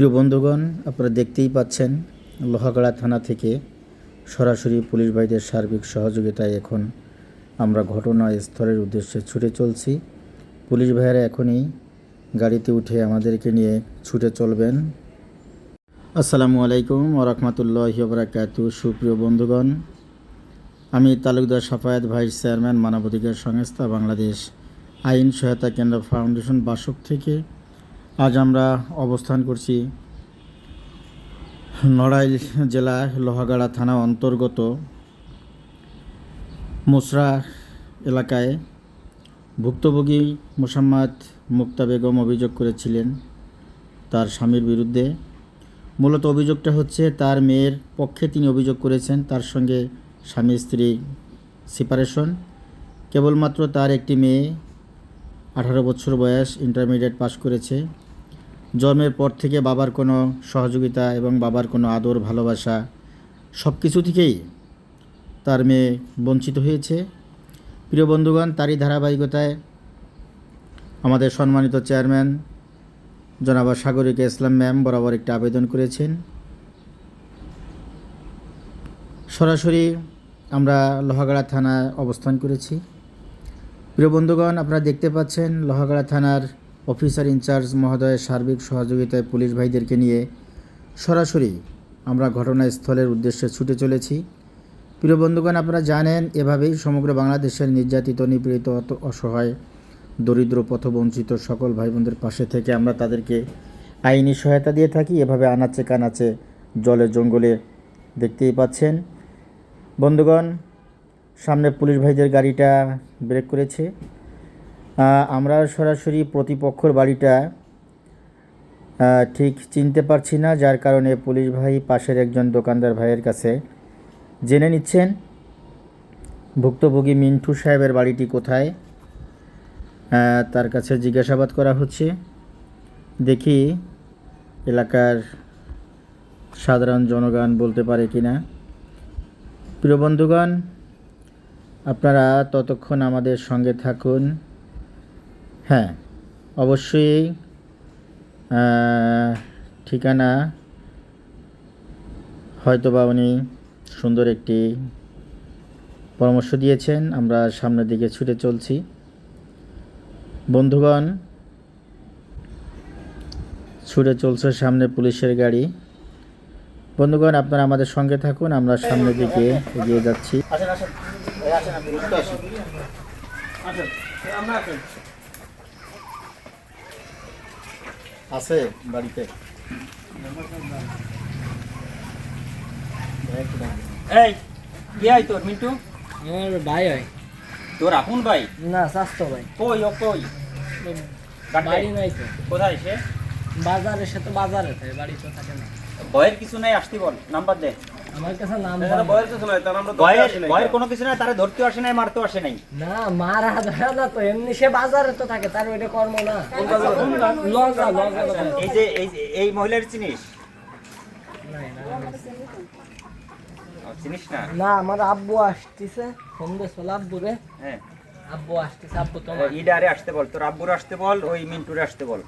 প্রিয় বন্ধুগণ, আপনারা দেখতেই পাচ্ছেন লোহাগড়া থানা থেকে সরাসরি পুলিশ ভাইদের সার্বিক সহযোগিতায় এখন আমরা ঘটনাস্থলের উদ্দেশ্যে ছুটে চলছি। পুলিশ ভাইয়েরা এখনই গাড়িতে উঠে আমাদেরকে নিয়ে ছুটে চলবেন। আসসালামু আলাইকুম ওরহমতুল্লাহ বরাকাতু। সুপ্রিয় বন্ধুগণ, আমি তালুকদার সাফায়াত ভাইস চেয়ারম্যান, মানবাধিকার সংস্থা বাংলাদেশ আইন সহায়তা কেন্দ্র ফাউন্ডেশন বাসক থেকে আজ আমরা অবস্থান করছি নড়াইল জেলা লোহাগাড়া থানা অন্তর্গত মুসরা এলাকায় ভুক্তভোগী মোসাম্মদ মুক্তা বেগম অভিযোগ করেছিলেন তার স্বামীর বিরুদ্ধে। মূলত অভিযোগটা হচ্ছে তার মেয়ের পক্ষে তিনি অভিযোগ করেছেন তার সঙ্গে স্বামী স্ত্রী সেপারেশন কেবলমাত্র তার একটি মেয়ে আঠারো বছর বয়স ইন্টারমিডিয়েট পাশ করেছে। জন্মের পর থেকে বাবার কোনো সহযোগিতা এবং বাবার কোনো আদর, ভালোবাসা সব কিছু থেকেই তার মেয়ে বঞ্চিত হয়েছে। প্রিয় বন্ধুগণ, তারই ধারাবাহিকতায় আমাদের সম্মানিত চেয়ারম্যান জনাবা সাগরিকা ইসলাম ম্যাম বরাবর একটি আবেদন করেছেন। সরাসরি আমরা লোহাগাড়া থানায় অবস্থান করেছি। প্রিয় বন্ধুগণ, আপনারা দেখতে পাচ্ছেন লোহাগাড়া থানার অফিসার ইনচার্জ মহোদয়ের সার্বিক সহযোগিতায় পুলিশ ভাইদেরকে নিয়ে সরাসরি আমরা ঘটনাস্থলের উদ্দেশ্যে ছুটে চলেছি। প্রিয় বন্ধুগণ, আপনারা জানেন, এভাবেই সমগ্র বাংলাদেশের নির্যাতিত, নিপীড়িত অসহায়, দরিদ্র, পথবঞ্চিত সকল ভাই বোনদের পাশে থেকে আমরা তাদেরকে আইনি সহায়তা দিয়ে থাকি। এভাবে আনাচে কানাচে জলে জঙ্গলে দেখতেই পাচ্ছেন। বন্ধুগণ, সামনে পুলিশ ভাইদের গাড়িটা ব্রেক করেছে। আমরা সরাসরি প্রতিপক্ষর বাড়িটা ঠিক চিনতে পারছি না, যার কারণে পুলিশ ভাই পাশের একজন দোকানদার ভাইয়ের কাছে জেনে নিচ্ছেন, ভুক্তভোগী মিন্টু সাহেবের বাড়িটি কোথায়? তার কাছে জিজ্ঞাসাবাদ করা হচ্ছে। দেখি এলাকার সাধারণ জনগণ বলতে পারে কি না প্রিয় বন্ধুগণ, আপনারা ততক্ষণ আমাদের সঙ্গে থাকুন। হ্যাঁ অবশ্যই ঠিকানা হয়তোবা উনি সুন্দর একটি পরামর্শ দিয়েছেন, আমরা সামনের দিকে ছুটে চলছি। বন্ধুগণ, ছুটে চলছে সামনে পুলিশের গাড়ি। বন্ধুগণ, আপনারা আমাদের সঙ্গে থাকুন, আমরা সামনের দিকে এগিয়ে যাচ্ছি। আসেন আসেন আসেন আপনি আসেন আসেন আমরা আসেন আছে বাড়িতে? এই কি হয় তোর মিন্টু? আমার ভাই হয়। তোর আপন ভাই? না স্বাস্থ্য ভাই। কই ও কই? বাড়ি নাই তো। কোথায় সে? বাজারে সে তো বাজারে থাকে বাড়ি তো থাকে না। ভয়ের কিছু নাই আসতে বল নাম্বার দে। আমার কাছে নাম বয়ের বয়ের কোনো কিছু নাই তারা ধরতে আসে নাই মারতে আসে নাই। না মারা ধরা না তো এমনি সে বাজারে তো থাকে তার ওইটা কর্ম না। লঙ্কা লঙ্কা এই যে এই মহিলার চিনিস না? না আমার আব্বু আসতেছে সন্দেশ হল আব্বু রে হ্যাঁ। আব্বু আসতেছে আব্বু তোমার। ইডারে আসতে বল তোর আব্বুর আসতে বল ওই মিন্টুরে আসতে বল।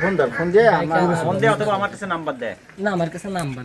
ফোন দে ফোন দে আমার ফোন দে অথবা আমার কাছে নাম্বার দে। না আমার কাছে নাম্বার